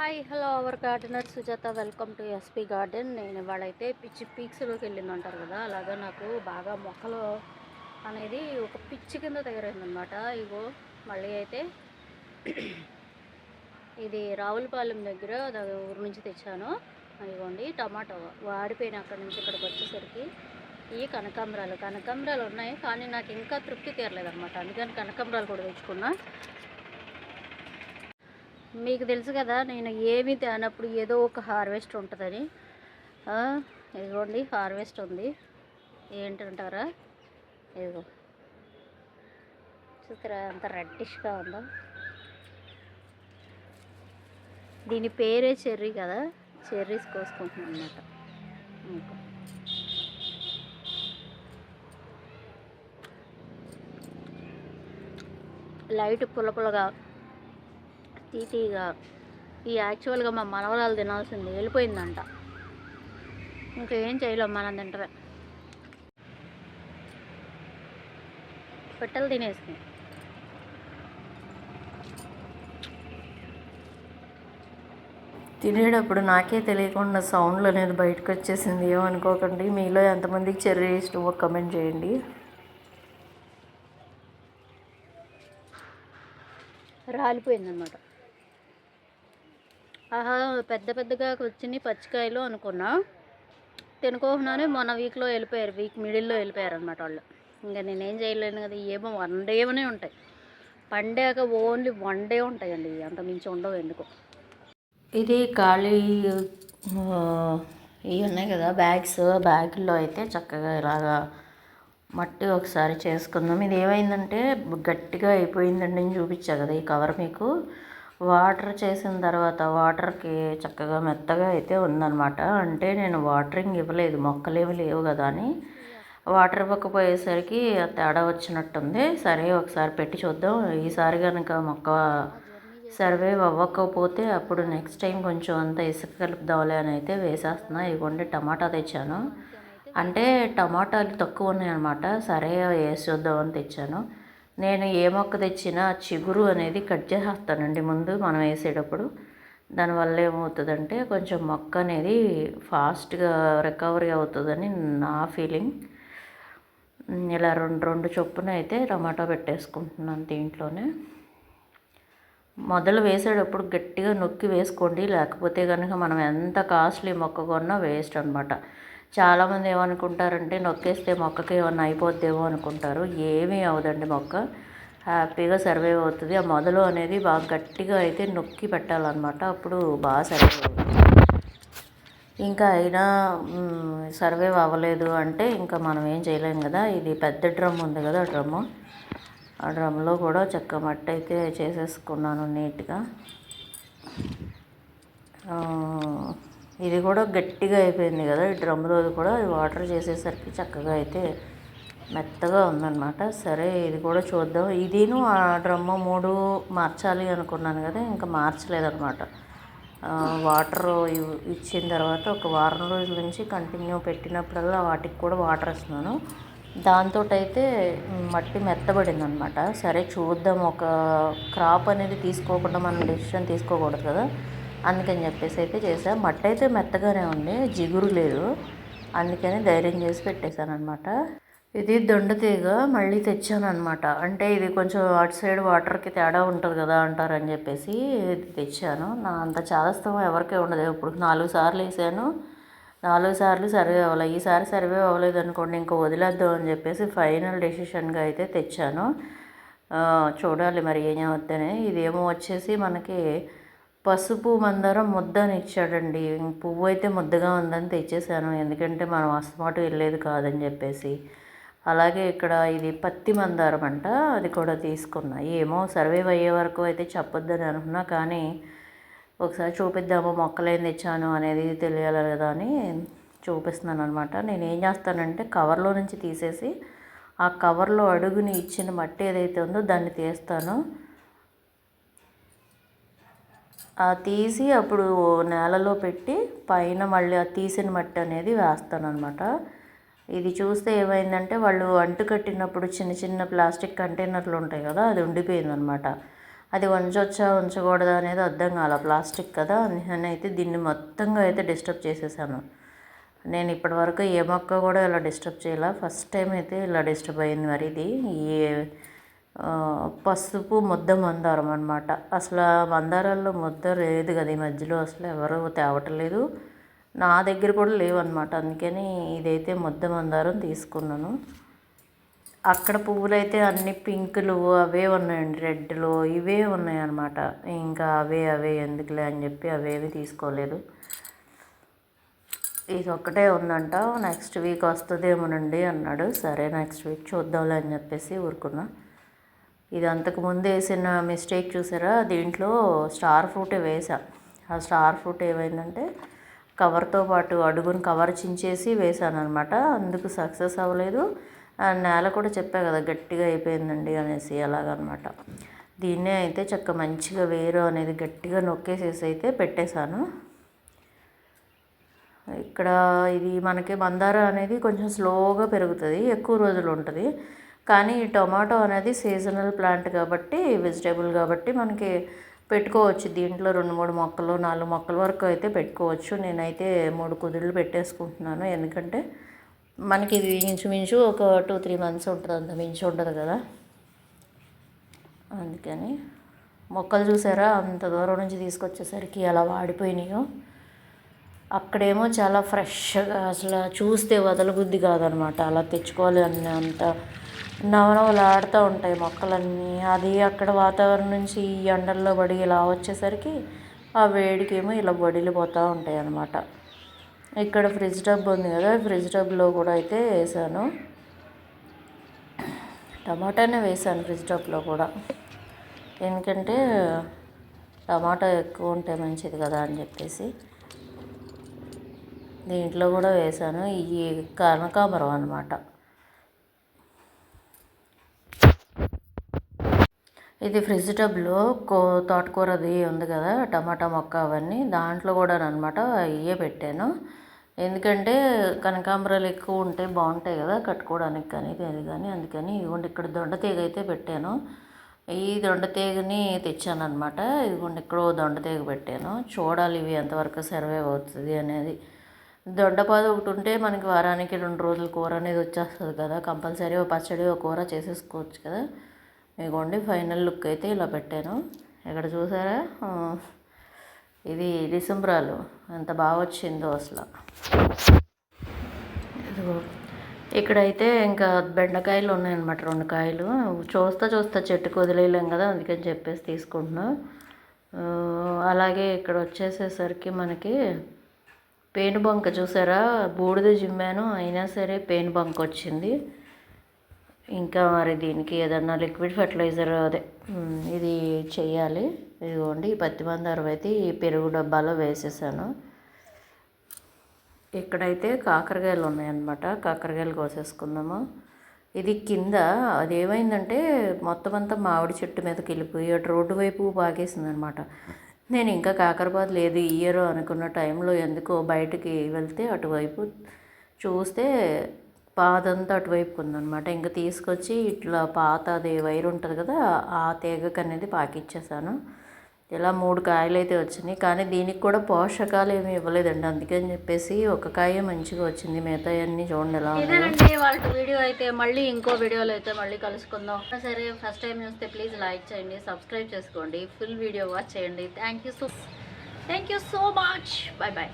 Hi hello our gardener Sujatha. Welcome to SP garden. నేను ఇవాళైతే పిచ్చి పీక్స్లోకి వెళ్ళింది అంటారు కదా అలాగా నాకు బాగా మొక్కలు అనేది ఒక పిచ్చి కింద తయారైందనమాట ఇగో మళ్ళీ అయితే ఇది రావులపాలెం దగ్గర ఊరు నుంచి తెచ్చాను. ఇదిగోండి టమాటో వాడిపోయిన అక్కడి నుంచి ఇక్కడికి వచ్చేసరికి ఈ కనకాంబరాలు. కనకాంబరాలు ఉన్నాయి కానీ నాకు ఇంకా తృప్తి తీరలేదన్నమాట. అందుకని కనకాంబరాలు కూడా తెచ్చుకున్నా. మీకు తెలుసు కదా నేను ఏమి తేనప్పుడు ఏదో ఒక హార్వెస్ట్ ఉంటుందని. ఇదిగోండి హార్వెస్ట్ ఉంది. ఏంటంటారా? ఇదిగో. చూసారా అంత రెడ్డిష్గా ఉందా? దీని పేరే చెర్రీ కదా చెర్రీస్ కోసుకుంటున్నాను అనమాట లైట్ పుల్ల పుల్లగా తీతీగా. ఈ యాక్చువల్గా మా మనవరాలు తినాల్సింది వెళ్ళిపోయిందంట. ఇంకేం చేయలేం మనం తింటమే. పెట్టలు తినేసింది తినేటప్పుడు నాకే తెలియకుండా సౌండ్లు అనేది బయటకు వచ్చేసింది ఏమనుకోకండి మీలో ఎంతమందికి చెర్రీ ఇష్టమో కమెంట్ చేయండి. రాలిపోయిందనమాట ఆహా పెద్ద పెద్దగా వచ్చినాయి పచ్చికాయలు అనుకున్నా. తినుకోకుండానే మొన్న వీక్లో వెళ్ళిపోయారు వీక్ మిడిల్లో వెళ్ళిపోయారు అనమాట వాళ్ళు. ఇంకా నేనేం చేయలేను కదా ఏమో వన్ డేవనే ఉంటాయి. పండాక ఓన్లీ వన్ డే ఉంటాయండి అంత మించి ఉండవు ఎందుకో. ఇది ఖాళీ ఇవి ఉన్నాయి కదా బ్యాగ్స్. బ్యాగుల్లో అయితే చక్కగా ఇలాగా మట్టి ఒకసారి చేసుకుందాం. ఇది ఏమైందంటే గట్టిగా అయిపోయిందండి నేను చూపించా కదా ఈ కవర్ మీకు. వాటర్ చేసిన తర్వాత వాటర్కి చక్కగా మెత్తగా అయితే ఉందన్నమాట. అంటే నేను వాటరింగ్ ఇవ్వలేదు మొక్కలేమి లేవు కదా అని. వాటర్ ఇవ్వకపోయేసరికి ఆ తేడా వచ్చినట్టుంది. సరే ఒకసారి పెట్టి చూద్దాం. ఈసారి కనుక మొక్క సర్వైవ్ అవ్వకపోతే అప్పుడు నెక్స్ట్ టైం కొంచెం అంత ఇసుక కలుపుదాంలే అని అయితే వేసేస్తున్నా. ఇవ్వండి టమాటా తెచ్చాను. అంటే టమాటాలు తక్కువ ఉన్నాయన్నమాట. సరే వేసి చూద్దామని తెచ్చాను. నేను ఏ మొక్క తెచ్చినా చిగురు అనేది కట్ చేసేస్తానండి. ముందు మనం వేసేటప్పుడు దానివల్ల ఏమవుతుందంటే కొంచెం మొక్క అనేది ఫాస్ట్గా రికవరీ అవుతుందని నా ఫీలింగ్. ఇలా రెండు రెండు చొప్పున అయితే టమాటా పెట్టేసుకుంటున్నాను దీంట్లోనే. మొదలు వేసేటప్పుడు గట్టిగా నొక్కి వేసుకోండి. లేకపోతే కనుక మనం ఎంత కాస్ట్లీ మొక్క కొన్నా వేస్ట్ అనమాట చాలామంది ఏమనుకుంటారంటే నొక్కేస్తే మొక్కకి ఏమన్నా అయిపోద్దేమో అనుకుంటారు. ఏమీ అవదండి మొక్క. హ్యాపీగా సర్వైవ్ అవుతుంది. ఆ మొదలు అనేది బాగా గట్టిగా అయితే నొక్కి పెట్టాలన్నమాట. అప్పుడు బాగా సర్వైవ్ అవుతుంది. ఇంకా అయినా సర్వైవ్ అవ్వలేదు అంటే ఇంకా మనం ఏం చేయలేం కదా. ఇది పెద్ద డ్రమ్ ఉంది కదా డ్రమ్ము. ఆ డ్రమ్లో కూడా చెక్క మట్టి అయితే చేసేసుకున్నాను నీట్గా. ఇది కూడా గట్టిగా అయిపోయింది కదా ఈ డ్రమ్లో కూడా వాటర్ చేసేసరికి చక్కగా అయితే మెత్తగా ఉందన్నమాట. సరే ఇది కూడా చూద్దాం. ఇదిను ఆ డ్రమ్ము మూడు మార్చాలి అనుకున్నాను కదా ఇంకా మార్చలేదన్నమాట. వాటర్ ఇచ్చిన తర్వాత ఒక వారం రోజుల నుంచి కంటిన్యూ పెట్టినప్పుడల్లా వాటికి కూడా వాటర్ ఇస్తున్నాను దాంతో అయితే మట్టి మెత్తబడింది అనమాట సరే చూద్దాం. ఒక క్రాప్ అనేది తీసుకోకుండా మనం డెసిషన్ తీసుకోకూడదు కదా. అందుకని చెప్పేసి అయితే చేసా. మట్టి అయితే మెత్తగానే ఉంది. జిగురు లేదు. అందుకని ధైర్యం చేసి పెట్టేశాను అనమాట ఇది దొండతీగ మళ్ళీ తెచ్చాను అనమాట అంటే ఇది కొంచెం అటు సైడ్ వాటర్కి తేడా ఉంటుంది కదా అంటారని చెప్పేసి తెచ్చాను. నా అంత చాదస్తం ఎవరికీ ఉండదు. ఇప్పుడు నాలుగు సార్లు వేసాను. నాలుగు సార్లు సర్వే అవ్వలేదు ఈసారి సర్వే అవ్వలేదు అనుకోండి ఇంకా వదిలేద్దాం అని చెప్పేసి ఫైనల్ డెసిషన్గా అయితే తెచ్చాను. చూడాలి మరి ఏం అవుతుందని ఇదేమో వచ్చేసి మనకి పసుపు మందారం ముద్ద అని ఇచ్చాడండి. పువ్వు అయితే ముద్దగా ఉందని తెచ్చేసాను. ఎందుకంటే మనం అస్తమాటు వెళ్ళేది కాదని చెప్పేసి. అలాగే ఇక్కడ ఇది పత్తి మందారం అంట అది కూడా తీసుకున్నా. ఏమో సర్వే అయ్యే వరకు అయితే చెప్పొద్దని అనుకున్నా కానీ ఒకసారి చూపిద్దాము మొక్కలు ఏం తెచ్చాను అనేది తెలియాలి కదా అని చూపిస్తున్నాను అనమాట నేను ఏం చేస్తానంటే కవర్లో నుంచి తీసేసి ఆ కవర్లో అడుగుని ఇచ్చిన మట్టి ఏదైతే ఉందో దాన్ని తీస్తాను. ఆ తీసి అప్పుడు నేలలో పెట్టి పైన మళ్ళీ ఆ తీసిన మట్టి అనేది వేస్తాను అనమాట ఇది చూస్తే ఏమైందంటే వాళ్ళు అంటు కట్టినప్పుడు చిన్న చిన్న ప్లాస్టిక్ కంటైనర్లు ఉంటాయి కదా అది ఉండిపోయిందనమాట అది ఉంచొచ్చా ఉంచకూడదా అనేది అర్థం కాల. ప్లాస్టిక్ కదా. నేనైతే దీన్ని మొత్తంగా అయితే డిస్టర్బ్ చేసేసాను. నేను ఇప్పటివరకు ఏ మొక్క కూడా ఇలా డిస్టర్బ్ చేయాల. ఫస్ట్ టైం అయితే ఇలా డిస్టర్బ్ అయింది మరి ఇది. ఈ పసుపు ముద్ద మందారం అనమాట అసలు ఆ మందారాల్లో ముద్ద లేదు కదా ఈ మధ్యలో. అసలు ఎవరు తేవటలేదు. నా దగ్గర కూడా లేవన్నమాట. అందుకని ఇదైతే ముద్ద మందారం తీసుకున్నాను. అక్కడ పువ్వులైతే అన్ని పింకులు అవే ఉన్నాయండి రెడ్లు ఇవే ఉన్నాయన్నమాట. ఇంకా అవే అవే ఎందుకులే అని చెప్పి అవేవి తీసుకోలేదు. ఇది ఒక్కటే ఉందంట నెక్స్ట్ వీక్ వస్తుందేమోనండి అన్నాడు. సరే నెక్స్ట్ వీక్ చూద్దాంలే అని చెప్పేసి ఊరుకున్నా. ఇది అంతకు ముందు వేసిన మిస్టేక్ చూసారా? దీంట్లో స్టార్ ఫ్రూట్ వేసా. ఆ స్టార్ ఫ్రూట్ ఏమైందంటే కవర్తో పాటు అడుగుని కవర్ చించేసి వేసాను అనమాట అందుకు సక్సెస్ అవ్వలేదు. నేల కూడా చెప్పా కదా గట్టిగా అయిపోయిందండి అనేసి అలాగనమాట. దీన్నే అయితే చక్క మంచిగా వేరు అనేది గట్టిగా నొక్కేసేసి అయితే పెట్టేశాను. ఇక్కడ ఇది మనకి మందార అనేది కొంచెం స్లోగా పెరుగుతుంది ఎక్కువ రోజులు ఉంటుంది. కానీ ఈ టొమాటో అనేది సీజనల్ ప్లాంట్ కాబట్టి వెజిటేబుల్ కాబట్టి మనకి పెట్టుకోవచ్చు. దీంట్లో రెండు మూడు మొక్కలు నాలుగు మొక్కల వరకు అయితే పెట్టుకోవచ్చు. నేనైతే మూడు కుదుళ్ళు పెట్టేసుకుంటున్నాను. ఎందుకంటే మనకి ఇది ఇంచుమించు ఒక టూ త్రీ మంత్స్ ఉంటుంది అంత మించి ఉండదు కదా. అందుకని మొక్కలు చూసారా? అంత దూరం నుంచి తీసుకొచ్చేసరికి అలా వాడిపోయినాయో. అక్కడేమో చాలా ఫ్రెష్గా అసలు చూస్తే వదలబుద్ధి కాదనమాట. అలా తెచ్చుకోవాలి అన్న అంత నవనవలాడుతూ ఉంటాయి మొక్కలన్నీ. అది అక్కడ వాతావరణం నుంచి ఈ ఎండల్లో పడి ఇలా వచ్చేసరికి ఆ వేడికేమో ఇలా వడిలిపోతూ ఉంటాయి అన్నమాట ఇక్కడ ఫ్రిడ్జ్ టబ్ ఉంది కదా ఫ్రిడ్జ్ టబ్లో కూడా అయితే వేసాను. టమాటానే వేసాను ఫ్రిడ్జ్ టబ్లో కూడా. ఎందుకంటే టమాటా ఎక్కువ ఉంటే మంచిది కదా అని చెప్పేసి. దీంట్లో కూడా వేసాను. ఈ కనకాంబరం అనమాట ఇది ఫ్రిడ్జ్ టబ్లో కో తోటకూరది ఉంది కదా టమాటా మొక్క అవన్నీ దాంట్లో కూడా అనమాట ఇవే పెట్టాను. ఎందుకంటే కనకాంబరాలు ఎక్కువ ఉంటే బాగుంటాయి కదా కట్టుకోవడానికి కానీ ఇది కానీ అందుకని ఇదిగోండి ఇక్కడ దొండ తీగ అయితే పెట్టాను. ఈ దొండ తీగని తెచ్చాను అనమాట ఇదిగోండి ఇక్కడ దొండతీగ దొండ తీగ పెట్టాను. చూడాలి ఇవి ఎంతవరకు సర్వైవ్ అవుతుంది అనేది. దొండపాదు ఒకటి ఉంటే మనకి వారానికి రెండు రోజులు కూర అనేది వచ్చేస్తుంది కదా. కంపల్సరీ ఓ పచ్చడి ఓ కూర చేసేసుకోవచ్చు కదా. ఇదిగోండి ఫైనల్ లుక్ అయితే ఇలా పెట్టాను. ఇక్కడ చూసారా? ఇది డిసెంబరాలు. ఎంత బాగా వచ్చిందో అసలు ఇక్కడైతే ఇంకా బెండకాయలు ఉన్నాయన్నమాట రెండు కాయలు. చూస్తా చూస్తా చెట్టుకు వదిలేయలేం కదా అందుకని చెప్పేసి తీసుకుంటున్నా. అలాగే ఇక్కడ వచ్చేసేసరికి మనకి పేను బంక చూసారా? బూడిద జిమ్మాను అయినా సరే పెయిన్ బంక వచ్చింది. ఇంకా మరి దీనికి ఏదన్నా లిక్విడ్ ఫర్టిలైజర్ అదే. ఇది చేయాలి. ఇదిగోండి ఈ పత్తి మందారం అయితే ఈ పెరుగు డబ్బాలో వేసేసాను. ఇక్కడైతే కాకరకాయలు ఉన్నాయన్నమాట. కాకరకాయలు కోసేసుకుందాము. ఇది కింద అది ఏమైందంటే మొత్తం అంతా మామిడి చెట్టు మీదకి వెళ్ళిపోయి అటు రోడ్డు వైపు పాకేసింది అనమాట నేను ఇంకా కాకరపాదు లేదు ఇయ్యరు అనుకున్న టైంలో ఎందుకో బయటికి వెళ్తే అటువైపు చూస్తే పాదంతా అటువైపు ఉందన్నమాట. ఇంకా తీసుకొచ్చి ఇట్లా పాత అది వైర్ ఉంటుంది కదా ఆ తీగకు అనేది పాకిచ్చేసాను. ఇలా మూడు కాయలు అయితే వచ్చినాయి. కానీ దీనికి కూడా పోషకాలు ఏమి ఇవ్వలేదండి. అందుకని చెప్పేసి ఒక కాయ మంచిగా వచ్చింది. మిగతా అన్నీ చూడండి ఎలా ఉంది ఇదేనండి వాళ్ళ వీడియో అయితే. మళ్ళీ ఇంకో వీడియోలో అయితే మళ్ళీ కలుసుకుందాం. సరే ఫస్ట్ టైం చూస్తే ప్లీజ్ లైక్ చేయండి సబ్స్క్రైబ్ చేసుకోండి. ఫుల్ వీడియో వాచ్ చేయండి. Thank you so thank you so much. Bye bye